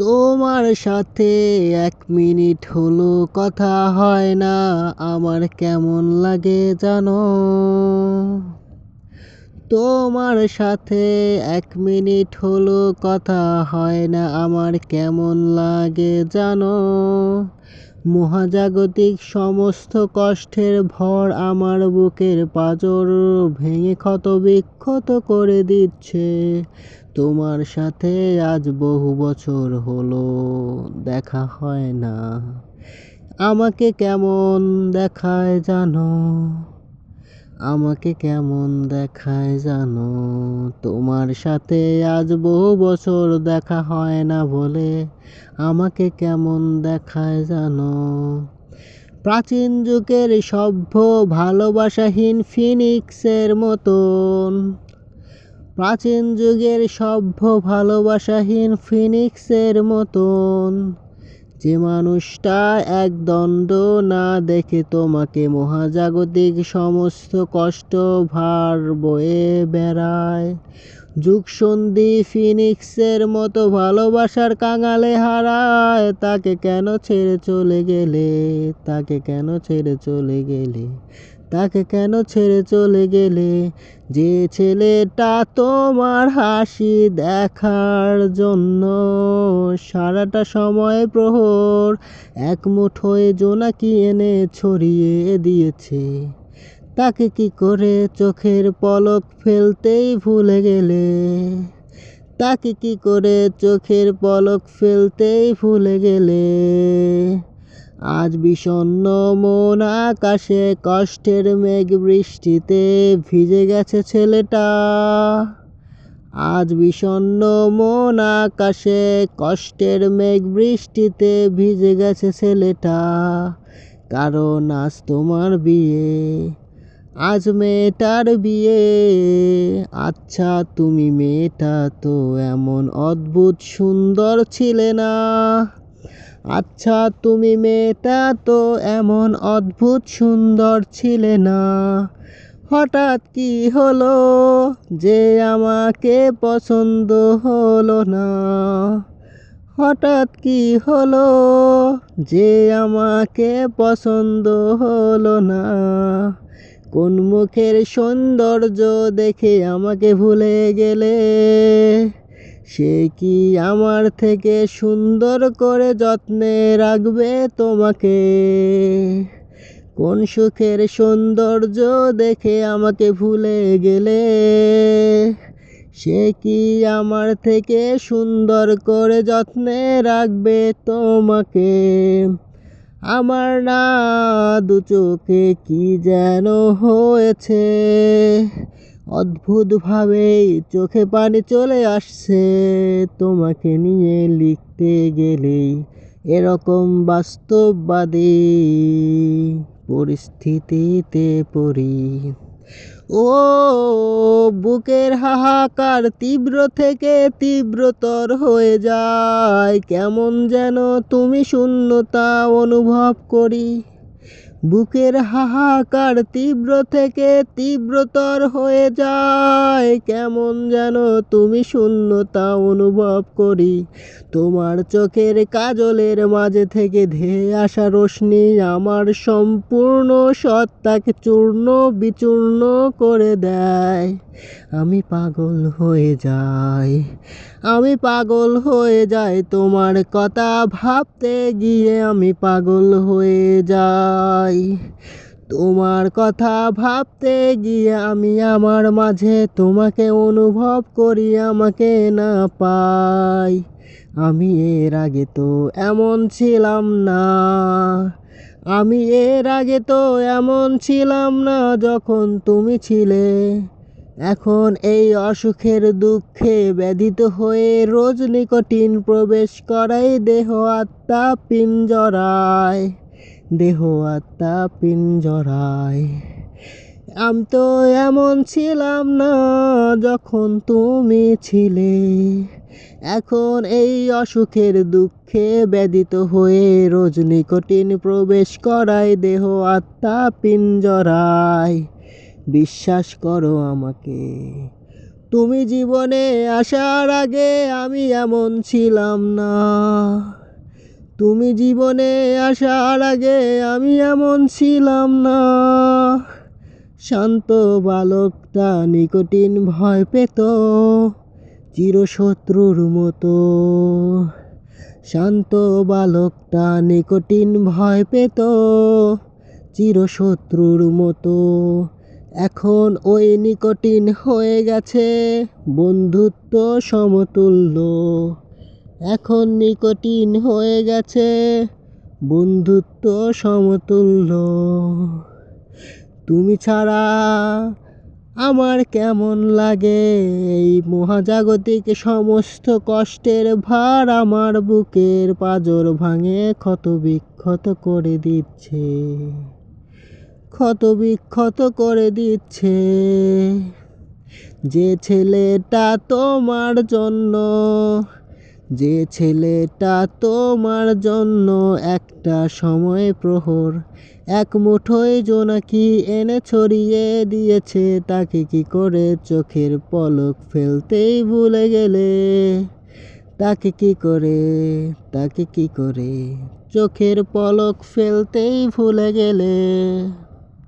তোমার সাথে এক মিনিট হলো কথা হয় না আমার কেমন লাগে জানো? তোমার সাথে এক মিনিট হলো কথা হয় না, আমার কেমন লাগে জানো? মহাজাগতিক সমস্ত কষ্টের ভর আমার বুকের পাঁজর ভেঙে ক্ষত বিক্ষত করে দিচ্ছে। তোমার সাথে আজ বহু বছর হলো, দেখা হয় না। আমাকে কেমন দেখায় জানো? আমাকে কেমন দেখায় জানো? তোমার সাথে আজ বহু বছর দেখা হয় না বলে আমাকে কেমন দেখায় জানো? প্রাচীন যুগের সভ্য ভালোবাসাহীন ফিনিক্সের মতন। প্রাচীন যুগের সভ্য ভালোবাসাহীন ফিনিক্সের মতন। যে মানুষটা এক দণ্ড না দেখে তোমাকে মহাজাগতিক সমস্ত কষ্ট ভার বয়ে বেড়ায়। যুগসন্ধি ফিনিক্সের মতো ভালোবাসার কাঙালে হারায়। তাকে কেন ছেড়ে চলে গেলে? তাকে কেন ছেড়ে চলে গেলে? তাকে কেন ছেড়ে চলে গেলে? যে ছেলেটা তোমার হাসি দেখার জন্য সারাটা সময় প্রহর এক মুঠোয় জোনাকি এনে ছড়িয়ে দিয়েছে? তাকে কি করে চোখের পলক ফেলতেই ভুলে গেলে? তাকে কি করে চোখের পলক ফেলতেই ভুলে গেলে? আজ বিষণ্ণ মন আকাশে কষ্টের মেঘ বৃষ্টিতে ভিজে গেছে ছেলেটা। আজ বিষণ্ণ মন আকাশে কষ্টের মেঘ বৃষ্টিতে ভিজে গেছে ছেলেটা। কারণ আজ তোমার বিয়ে, আজ মেয়েটার বিয়ে। আচ্ছা তুমি মেয়েটা তো এমন অদ্ভুত সুন্দর ছিলে না। আচ্ছা তুমি মেয়েটা তো এমন অদ্ভুত সুন্দর ছিলে না। হঠাৎ কি হলো যে আমাকে পছন্দ হলো না? হঠাৎ কি হলো যে আমাকে পছন্দ হলো না? কোন মুখের সৌন্দর্য দেখে আমাকে ভুলে গেলে? সে কি আমার থেকে সুন্দর করে যত্নে রাখবে তোমাকে? কোন সুখের সৌন্দর্য দেখে আমাকে ভুলে গেলে? সে কি আমার থেকে সুন্দর করে যত্নে রাখবে তোমাকে? আমার না দু চোখে কি যেন হয়েছে? অদ্ভুতভাবেই চোখে পানি চলে আসছে। তোমাকে নিয়ে লিখতে গেলেই এরকম বাস্তববাদী পরিস্থিতিতে পড়ি। ও, বুকের হাহাকার তীব্র থেকে তীব্রতর হয়ে যায়। কেমন যেন তুমি শূন্যতা অনুভব করি। বুকের হাহাকার তীব্র থেকে তীব্রতর হয়ে যায়। কেমন যেন তুমি শূন্যতা অনুভব করি। তোমার চোখের কাজলের মাঝে থেকে ধেয়ে আসা রশ্মি আমার সম্পূর্ণ সত্তাকে চূর্ণ বিচূর্ণ করে দেয়। আমি পাগল হয়ে যাই। আমি পাগল হয়ে যাই, তোমার কথা ভাবতে গিয়ে আমি পাগল হয়ে যাই। তোমার কথা ভাবতে গিয়ে আমি আমার মাঝে তোমাকে অনুভব করি, আমাকে না পাই। আমি এর আগে তো এমন ছিলাম না। আমি এর আগে তো এমন ছিলাম না যখন তুমি ছিলে। এখন এই অসুখের দুঃখে ব্যথিত হয়ে রোজ নিকটিন প্রবেশ করাই দেহ আত্মা পিঞ্জরায়। দেহ আত্মা পিঞ্জরায় আমি তো এমন ছিলাম না যখন তুমি ছিলে। এখন এই অসুখের দুঃখে ব্যথিত হয়ে রোজ নিকটিন প্রবেশ করায় দেহ আত্মা পিঞ্জরায় বিশ্বাস করো আমাকে, তুমি জীবনে আসার আগে আমি এমন ছিলাম না। তুমি জীবনে আসার আগে আমি এমন ছিলাম না। শান্ত বালকটা নিকটিন ভয় পেত, চিরশত্রুর মতো। শান্ত বালকটা নিকটিন ভয় পেত, চিরশত্রুর মতো। এখন ওই নিকটিন হয়ে গেছে বন্ধুত্ব সমতুল্য। এখন নিকটিন হয়ে গেছে। বন্ধুত্ব সমতুল্য। তুমি ছাড়া আমার কেমন লাগে? এই মহাজাগতিক সমস্ত কষ্টের ভার আমার বুকের পাজর ভাঙে ক্ষত বিক্ষত করে দিচ্ছে। ক্ষত বিক্ষত করে দিচ্ছে। যে ছেলেটা তোমার জন্য যে ছেলেটা তোমার জন্য একটা সময় প্রহর, এক মুঠোয় জোনাকি এনে ছড়িয়ে দিয়েছে, তাকে কি করে চোখের পলক ফেলতেই ভুলে গেলে? তাকে কি করে, তাকে কি করে চোখের পলক ফেলতেই ভুলে গেলে?